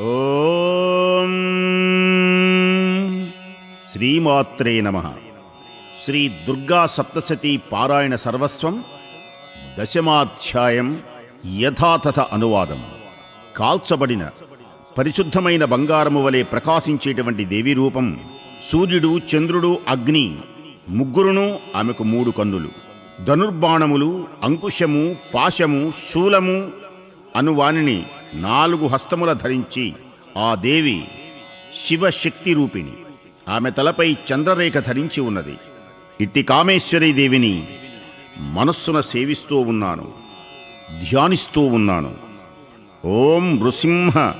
ఓం శ్రీమాత్రే నమ. శ్రీ దుర్గా సప్తశతి పారాయణ సర్వస్వం దశమాధ్యాయం యథాతథ అనువాదం. కాల్చబడిన పరిశుద్ధమైన బంగారము వలె ప్రకాశించేటువంటి దేవి రూపం సూర్యుడు చంద్రుడు అగ్ని ముగ్గురును ఆమెకు మూడు కన్నులు. ధనుర్బాణములు అంకుశము పాశము శూలము అను వానిని నాలుగు హస్తముల ధరించి ఆ దేవి శివశక్తి రూపిణి. ఆమె తలపై చంద్రరేఖ ధరించి ఉన్నది. ఇట్టి కామేశ్వరీ దేవిని మనస్సున సేవిస్తూ ఉన్నాను. ధ్యానిస్తూ ఉన్నాను. ఓం నృసింహ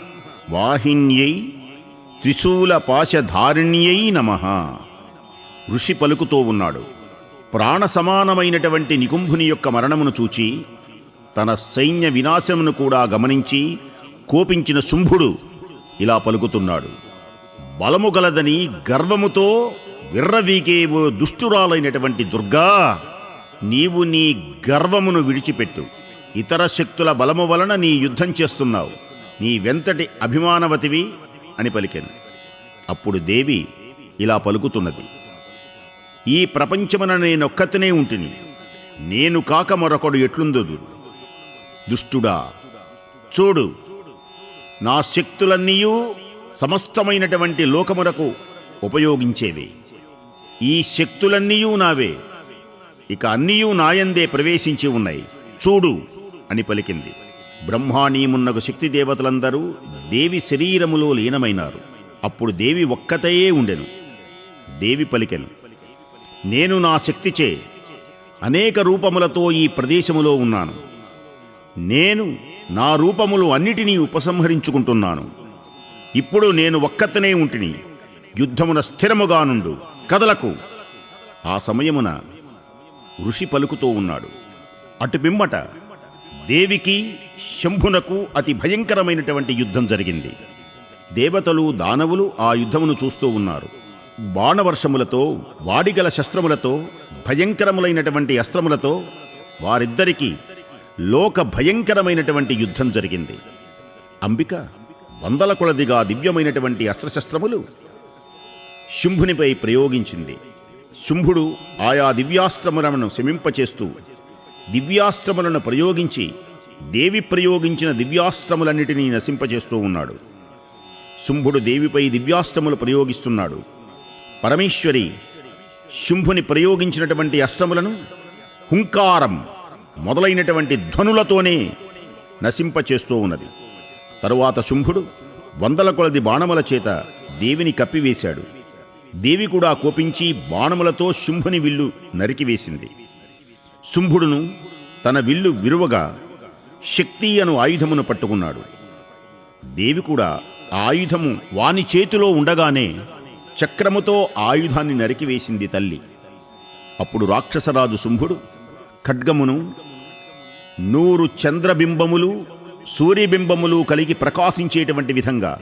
వాహిన్యై త్రిశూల పాశధారిణ్యై నమ. ఋషి పలుకుతూ ఉన్నాడు. ప్రాణ సమానమైనటువంటి నికుంభుని యొక్క మరణమును చూచి తన సైన్య వినాశమును కూడా గమనించి కోపించిన శుంభుడు ఇలా పలుకుతున్నాడు. బలము గలదని గర్వముతో విర్రవీగే దుష్టురాలైనటువంటి దుర్గా నీవు నీ గర్వమును విడిచిపెట్టు. ఇతర శక్తుల బలము వలన నీ యుద్ధం చేస్తున్నావు. నీ వెంతటి అభిమానవతివి అని పలికెను. అప్పుడు దేవి ఇలా పలుకుతున్నది. ఈ ప్రపంచమున నేనొక్కతనే ఉంటిని. నేను కాక మరొకడు ఎట్లుందదు? దుష్టుడా. చూడు నా శక్తులన్నీయూ సమస్తమైనటువంటి లోకమునకు ఉపయోగించేవి. ఈ శక్తులన్నీయూ నావే. ఇక అన్నీయూ నాయందే ప్రవేశించి ఉన్నాయి. చూడు అని పలికింది. బ్రహ్మాణీమున్నగు శక్తి దేవతలందరూ దేవి శరీరములో లీనమైనారు. అప్పుడు దేవి ఒక్కతయే ఉండెను. దేవి పలికెను. నేను నా శక్తిచే అనేక రూపములతో ఈ ప్రదేశములో ఉన్నాను. నేను నా రూపములు అన్నిటినీ ఉపసంహరించుకుంటున్నాను. ఇప్పుడు నేను ఒక్కతనే ఉంటిని. యుద్ధమున స్థిరముగానుండు కదలకు. ఆ సమయమున ఋషి పలుకుతూ ఉన్నాడు. అటు పిమ్మట దేవికి శంభునకు అతి భయంకరమైనటువంటి యుద్ధం జరిగింది. దేవతలు దానవులు ఆ యుద్ధమును చూస్తూ ఉన్నారు. బాణవర్షములతో వాడిగల శస్త్రములతో భయంకరములైనటువంటి అస్త్రములతో వారిద్దరికీ లోక భయంకరమైనటువంటి యుద్ధం జరిగింది. అంబిక వందల కొలదిగా దివ్యమైనటువంటి అస్త్రశస్త్రములు శుంభునిపై ప్రయోగించింది. శుంభుడు ఆయా దివ్యాస్త్రములను శమింపచేస్తూ దివ్యాస్త్రములను ప్రయోగించి దేవి ప్రయోగించిన దివ్యాస్త్రములన్నిటినీ నశింపచేస్తూ ఉన్నాడు. శుంభుడు దేవిపై దివ్యాస్త్రములు ప్రయోగిస్తున్నాడు. పరమేశ్వరి శుంభుని ప్రయోగించినటువంటి అస్త్రములను హుంకారం మొదలైనటువంటి ధ్వనులతోనే నశింపచేస్తూ ఉన్నది. తరువాత శుంభుడు వందల కొలది బాణముల చేత దేవిని కప్పివేశాడు. దేవి కూడా కోపించి బాణములతో శుంభుని విల్లు నరికివేసింది. శుంభుడును తన విల్లు విరువగా శక్తి అను ఆయుధమును పట్టుకున్నాడు. దేవి కూడా ఆయుధము వాని చేతిలో ఉండగానే చక్రముతో ఆయుధాన్ని నరికివేసింది తల్లి. అప్పుడు రాక్షసరాజు శుంభుడు ఖడ్గమును నూరు చంద్రబింబములు సూర్యబింబములు కలిగి ప్రకాశించేటువంటి విధంగా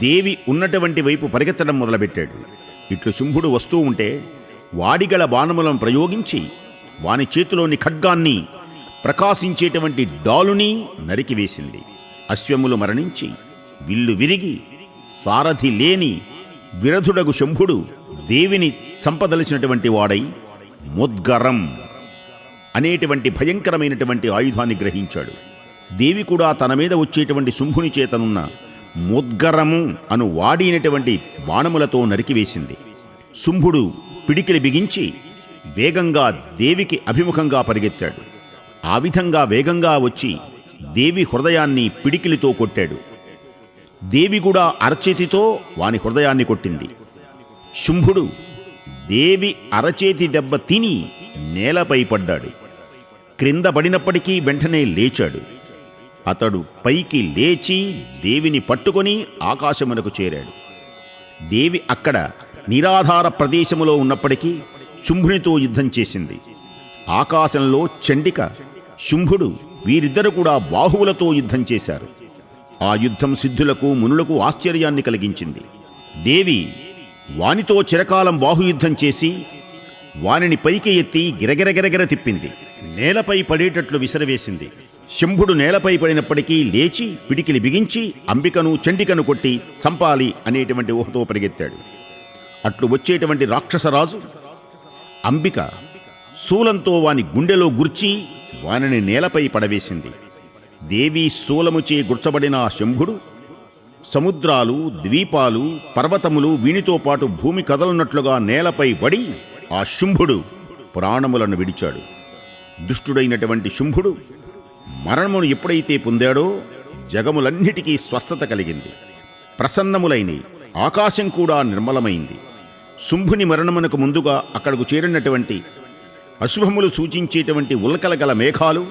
దేవి ఉన్నటువంటి వైపు పరిగెత్తడం మొదలుపెట్టాడు. ఇట్లు శుంభుడు వస్తూ ఉంటే వాడిగల బాణములను ప్రయోగించి వాని చేతిలోని ఖడ్గాన్ని ప్రకాశించేటువంటి డాలుని నరికివేసింది. అశ్వములు మరణించి విల్లు విరిగి సారథి లేని విరధుడగు శంభుడు దేవిని చంపదలిచినటువంటి వాడై ముద్గరం అనేటువంటి భయంకరమైనటువంటి ఆయుధాన్ని గ్రహించాడు. దేవి కూడా తన మీద వచ్చేటువంటి శుంభుని చేతనున్న ముద్గరము అను వాడినటువంటి బాణములతో నరికివేసింది. శుంభుడు పిడికిలి బిగించి వేగంగా దేవికి అభిముఖంగా పరిగెత్తాడు. ఆ విధంగా వేగంగా వచ్చి దేవి హృదయాన్ని పిడికిలితో కొట్టాడు. దేవి కూడా అరచేతితో వాని హృదయాన్ని కొట్టింది. శుంభుడు దేవి అరచేతి దెబ్బ తిని నేలపై పడ్డాడు. క్రింద పడినప్పటికీ వెంటనే లేచాడు. అతడు పైకి లేచి దేవిని పట్టుకొని ఆకాశమునకు చేరాడు. దేవి అక్కడ నిరాధార ప్రదేశములో ఉన్నప్పటికీ శుంభునితో యుద్ధం చేసింది. ఆకాశంలో చండిక శుంభుడు వీరిద్దరు కూడా బాహువులతో యుద్ధం చేశారు. ఆ యుద్ధం సిద్ధులకు మునులకు ఆశ్చర్యాన్ని కలిగించింది. దేవి వానితో చిరకాలం బాహుయుద్ధం చేసి వానిని పైకి ఎత్తి గిరగిరగిరగిర తిప్పింది. నేలపై పడేటట్లు విసిరవేసింది. శంభుడు నేలపై పడినప్పటికీ లేచి పిడికిలి బిగించి అంబికను చండికను కొట్టి చంపాలి అనేటువంటి ఊహతో పరిగెత్తాడు. అట్లు వచ్చేటువంటి రాక్షసరాజు అంబిక శూలంతో వాని గుండెలో గుర్చి వానిని నేలపై పడవేసింది. దేవి శూలముచే గుర్చబడిన ఆ శంభుడు సముద్రాలు ద్వీపాలు పర్వతములు వీనితో పాటు భూమి కదలనట్లుగా నేలపై పడి ఆ శుంభుడు ప్రాణములను విడిచాడు. దుష్టుడైనటువంటి శుంభుడు మరణమును ఎప్పుడైతే పొందాడో జగములన్నిటికీ స్వస్థత కలిగింది. ప్రసన్నములైన ఆకాశం కూడా నిర్మలమైంది. శుంభుని మరణమునకు ముందుగా అక్కడకు చేరినటువంటి అశుభములు సూచించేటువంటి ఉల్కల గల మేఘాలు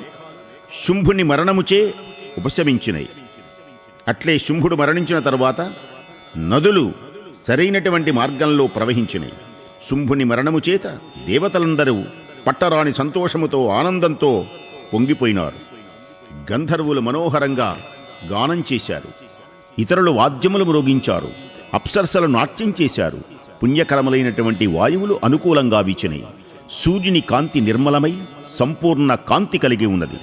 శుంభుని మరణముచే ఉపశమించినాయి. అట్లే శుంభుడు మరణించిన తరువాత నదులు సరైనటువంటి మార్గంలో ప్రవహించినాయి. శుంభుని మరణము చేత దేవతలందరూ పట్టరాని సంతోషముతో ఆనందంతో పొంగిపోయినారు. గంధర్వులు మనోహరంగా గానం చేశారు. ఇతరులు వాద్యములు మ్రోగించారు. అప్సరసలు నాట్యం చేశారు. పుణ్యకరములైనటువంటి వాయువులు అనుకూలంగా వీచినాయి సూర్యుని కాంతి నిర్మలమై సంపూర్ణ కాంతి కలిగి ఉన్నది.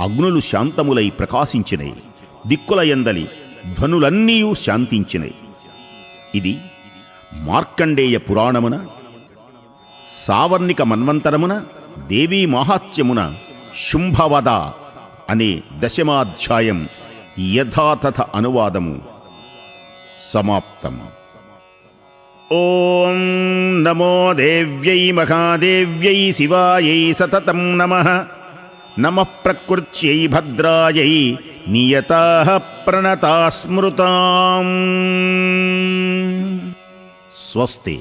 అగ్నులు శాంతములై ప్రకాశించినాయి దిక్కుల ఎందలి ధ్వనులన్నీయూ శాంతించినాయి ఇది మార్కండేయ పురాణమున సావర్ణిక మన్వంతరమున దేవీ మాహాత్మ్యమున శుంభవద అనే దశమాధ్యాయం యథాతథ అనువాదము. సమాప్తం. ఓం నమో దేవ్యై మహాదేవ్యై శివాయై సతతం నమ. నమ ప్రకృత్యై భద్రాయై నియతా ప్రణతా స్మృతాం స్వస్తి.